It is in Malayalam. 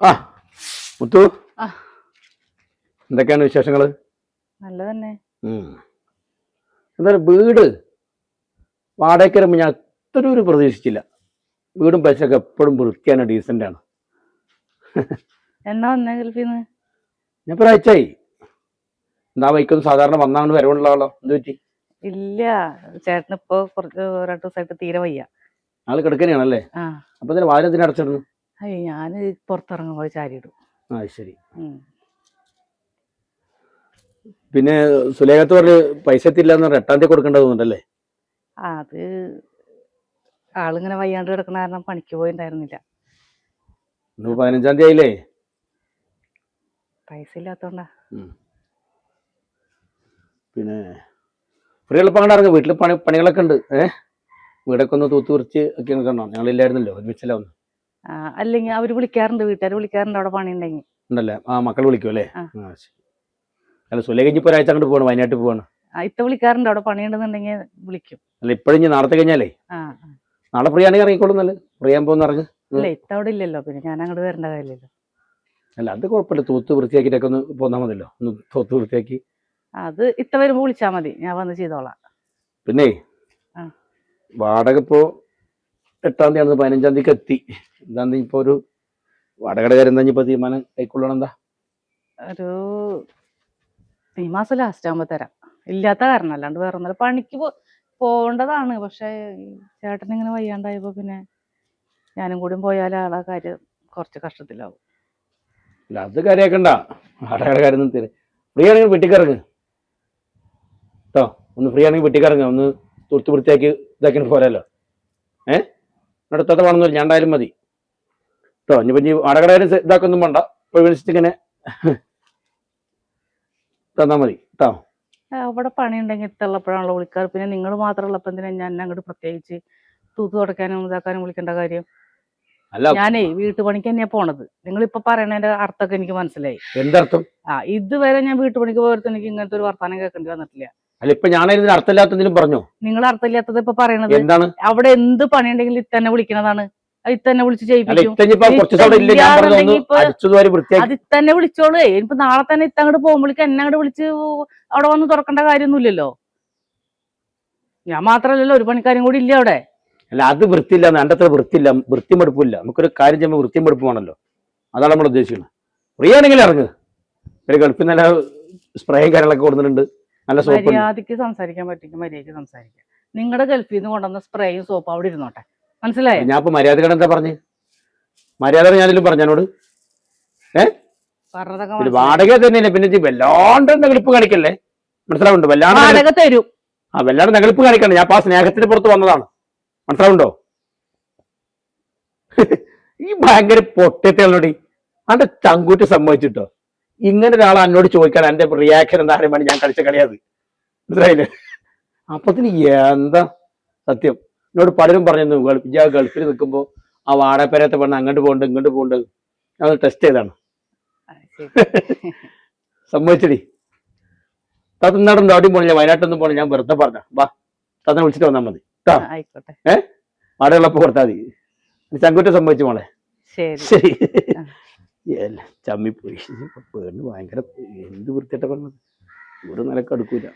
ആ മുത്തു. എന്തൊക്കെയാണ് വിശേഷങ്ങൾ? നല്ല തന്നെ എന്തായാലും വീട്? വാടകയ്ക്ക് വരുമ്പോൾ ഞാൻ അത്ര ഒരു പ്രതീക്ഷിച്ചില്ല. വീടും പൈസയൊക്കെ എപ്പോഴും വൃത്തിയാണ് ഡീസന്റ് ആണ്? എന്നാ വന്നേ ഗൾഫിന്ന്? ഞാൻ ഇപ്പോൾ ഒരാഴ്ചയായി. എന്താ വൈക്കൊന്നും സാധാരണ വന്നാണ് വരവുള്ള ആളോ? എന്ത് പറ്റി? ഇല്ല. ചേട്ടനിപ്പോ കുറച്ച് രണ്ടു ദിവസമായിട്ട് തീരെ വയ്യ. ആൾ കിടക്കനെയാണല്ലേ അപ്പൊ വാരത്തിന് അടച്ചിടുന്നു അയ്യോ ഞാൻ പുറത്തിറങ്ങുമ്പോൾ ചാരിയിടും. ആ ശരി. പിന്നെ സുലേഖത്ത് പറഞ്ഞ് പൈസ എത്തില്ല എന്ന് പറഞ്ഞ് എട്ടാം തീയതി കൊടുക്കേണ്ടതുണ്ടല്ലേ അത് ആളിങ്ങനെ വയ്യാണ്ട് കിടക്കണ കാരണം പണിക്ക് പോയിണ്ടായിരുന്നില്ല. ഇന്ന് പതിനഞ്ചാം തീയതി ആയില്ലേ? പൈസ ഇല്ലാത്തോണ്ടാ. പിന്നെ ഫ്രീ എളുപ്പം അങ്ങോട്ട് ഇറങ്ങും. വീട്ടിൽ പണി പണികളൊക്കെ ഉണ്ട്. ഏഹ് വീടൊക്കെ ഒന്ന് തൂത്തുപറിച്ച് ഒക്കെ കണ്ടോ ഞങ്ങളില്ലായിരുന്നല്ലോ. ഒരുമിച്ചല്ല ഒന്ന് അല്ലെങ്കിൽ അവർ വിളിക്കാറുണ്ട് വീട്ടുകാർ വിളിക്കാറുണ്ട് അവിടെ പണി ഉണ്ടെങ്കിൽ ഉണ്ടല്ലേ? ആ മക്കൾ വിളിക്കും അല്ലേ? ഇപ്പോൾ ഒരാഴ്ച അങ്ങോട്ട് പോകണം? വയനാട്ടിൽ പോവാണ്? ഇത്ത വിളിക്കാറുണ്ട് അവിടെ പണിയുണ്ടെന്നുണ്ടെങ്കിൽ വിളിക്കും. അല്ല ഇപ്പോഴും നാളത്തെ കഴിഞ്ഞാലേ? നാളെ ഫ്രീ ആണെങ്കിൽ ഇറങ്ങിക്കോളും നല്ല ഫ്രീ ആകുമ്പോൾ ഒന്ന് ഇറങ്ങ്. അല്ല ഇത്ത അവിടെ ഇല്ലല്ലോ. പിന്നെ ഞാൻ അങ്ങോട്ട് വരേണ്ട കാര്യമില്ലല്ലോ. അല്ല അത് കുഴപ്പമില്ല. തൂത്ത് വൃത്തിയാക്കിയിട്ടൊക്കെ ഒന്ന് പോന്നാൽ മതിയല്ലോ. ഒന്ന് തൂത്ത് വൃത്തിയാക്കി. അത് ഇത്ത വരുമ്പോ വിളിച്ചാ മതി. ഞാൻ വന്ന് ചെയ്തോളാം. പിന്നെ. വാടക ഇപ്പോൾ എട്ടാം തീയതി ആണ് പതിനഞ്ചാം തീയതിക്ക് എത്തി. എന്താന്ന് ഇപ്പോൾ ഒരു വടകടകാരൻ എന്താ ഇപ്പോൾ തീരുമാനം? കൈക്കൊള്ളണം എന്താ? ഒരു ഈ മാസം ലാസ്റ്റ് ആകുമ്പോ തരാം. ഇല്ലാത്ത കാരണം അല്ലാണ്ട് വേറെ ഒന്നല്ല പണിക്ക് പോ പോകേണ്ടതാണ്. പക്ഷെ ചേട്ടൻ ഇങ്ങനെ വയ്യാണ്ടായപ്പോ പിന്നെ ഞാനും കൂടി പോയാൽ ആളെ കാര്യം കുറച്ച് കഷ്ടത്തിലാവും. അല്ല അത് കാര്യമാക്കണ്ട വാടകയുടെ തരും ഫ്രീ ആണെങ്കിൽ വെട്ടിക്കിറങ്ങ്. കേട്ടോ ഒന്ന് ഫ്രീ ആണെങ്കിൽ വെട്ടിക്കിറങ്ങ്. ഒന്ന് തൂത്ത് വൃത്തിയാക്കി ഇതാക്കി പോരാലോ. ഏഹ് അടുത്തത്തെ വേണമെന്നില്ല ഞാൻ ഉണ്ടായാലും മതി. കേട്ടോ ഇനിയിപ്പോൾ ഇനി അടകടയിൽ ഇതാക്കൊന്നും വേണ്ട. വിളിച്ചിട്ട് ഇങ്ങനെ തന്നാൽ മതി. കേട്ടോ അവിടെ പണി ഉണ്ടെങ്കിൽ ഇത്തുള്ളപ്പോഴാണല്ലോ വിളിക്കാറ്. പിന്നെ നിങ്ങൾ മാത്രമല്ല ഉള്ളപ്പോൾ എന്തിനാ ഞാൻ അങ്ങോട്ട് പ്രത്യേകിച്ച് തൂത്ത് തുടക്കാനും ഇതാക്കാനും വിളിക്കേണ്ട കാര്യം? അല്ല. ഞാനേ വീട്ടുപണിക്ക് തന്നെയാ പോണത്. നിങ്ങൾ ഇപ്പൊ പറയണതിന്റെ അർത്ഥമൊക്കെ എനിക്ക് മനസ്സിലായി. എന്തർത്ഥം? ആ ഇതുവരെ ഞാൻ വീട്ടുപണിക്ക് പോയത് എനിക്ക് ഇങ്ങനത്തെ ഒരു വർത്താനം കേൾക്കേണ്ടി വന്നിട്ടില്ല. അല്ല ഇപ്പൊ ഞാനതിന് അർത്ഥമില്ലാത്തതിലും പറഞ്ഞോ? നിങ്ങൾ അർത്ഥമില്ലാത്തത് ഇപ്പൊ പറയണത് എന്താണ്? അവിടെ എന്ത് പണിയുണ്ടെങ്കിലും ഇത്തന്നെ വിളിക്കണതാണ്. ഇത്തന്നെ വിളിച്ച് ഞാൻ അത് ഇത്തന്നെ വിളിച്ചോളൂ. ഇനിയിപ്പോ നാളെ തന്നെ ഇത്ത അങ്ങോട്ട് പോകുമ്പോഴേക്ക് എന്നെ അങ്ങോട്ട് വിളിച്ച് അവിടെ വന്ന് തുറക്കേണ്ട കാര്യമൊന്നുമില്ലല്ലോ. ഞാൻ മാത്രല്ലല്ലോ ഒരു പണിക്കാരും കൂടി ഇല്ല അവിടെ. അല്ല അത് വൃത്തിയില്ല എന്റെ അത്ര വൃത്തിയില്ല വൃത്തിമെടുപ്പില്ല. നമുക്കൊരു കാര്യം ചെയ്യുമ്പോൾ വൃത്തിയും വെടുപ്പുമാണല്ലോ അതാണ് നമ്മൾ ഉദ്ദേശിക്കുന്നത്. ഫ്രീ ആണെങ്കിൽ ഇറങ്ങ്. ഒരു ഗൾഫിൽ നല്ല സ്പ്രേയും കാര്യങ്ങളൊക്കെ കൊടുത്തിട്ടുണ്ട്. നല്ല സോപ്പ് മര്യാദയ്ക്ക് സംസാരിക്കാൻ പറ്റുമെങ്കിൽ മര്യാദയ്ക്ക് സംസാരിക്കാം. നിങ്ങളുടെ ഗൾഫിൽ നിന്ന് കൊണ്ടുവന്ന സ്പ്രേയും സോപ്പും അവിടെ ഇരുന്നോട്ടെ. മനസ്സിലായോ? ഞാൻ ഇപ്പൊ മര്യാദ എന്താ പറഞ്ഞു? മര്യാദ ഞാനെങ്കിലും പറഞ്ഞോട് ഏ? വാടക തന്നെയല്ലേ? പിന്നെ വല്ലാണ്ട് നെളിപ്പ് കാണിക്കല്ലേ? മനസ്സിലാവുണ്ടോ വല്ലാണ്ട് വാടക തരും. ആ വല്ലാണ്ട് നെളിപ്പ് കാണിക്കണ്ട? ഞാൻ ആ സ്നേഹത്തിന് പുറത്ത് വന്നതാണ്. മനസ്സിലാവുണ്ടോ ഈ ഭയങ്കര പൊട്ടത്തേളോടി അന്റെ ചങ്കൂറ്റ് സമ്മതിച്ചിട്ടോ? ഇങ്ങനെ ഒരാൾ എന്നോട് ചോദിക്കാൻ എന്റെ റിയാക്ഷൻ എന്താ ഞാൻ കളിച്ച കളിയത് മനസ്സിലായില്ലേ? അപ്പത്തിന് എന്താ സത്യം? എന്നോട് പലരും പറഞ്ഞു ഗൾഫ് ഞാൻ ഗൾഫിൽ നിൽക്കുമ്പോൾ ആ വാടപ്പേരത്തെ പെണ്ണ് അങ്ങോട്ട് പോകണ്ട് ഇങ്ങോട്ട് പോകണ്ട്. ഞാൻ ടെസ്റ്റ് ചെയ്താണ്. സമ്മതിച്ചടി. താത്ത ഇന്നാടൊന്നും അവിടെയും പോണില്ല വയനാട്ടൊന്നും പോണില്ല ഞാൻ വെറുതെ പറഞ്ഞ വാ തത്തനെ വിളിച്ചിട്ട് വന്നാൽ മതി. ഏഹ് വാടകയുള്ളപ്പോൾ കൊടുത്താൽ മതി. ചങ്കുറ്റ സമ്മതിച്ചു മോളെ. ശരി. ചമ്മിപ്പോയി പെണ്ണ് ഭയങ്കര എന്ത് വൃത്തിയിട്ട പറഞ്ഞത് ഒരു നിലയ്ക്ക് അടുക്കൂല.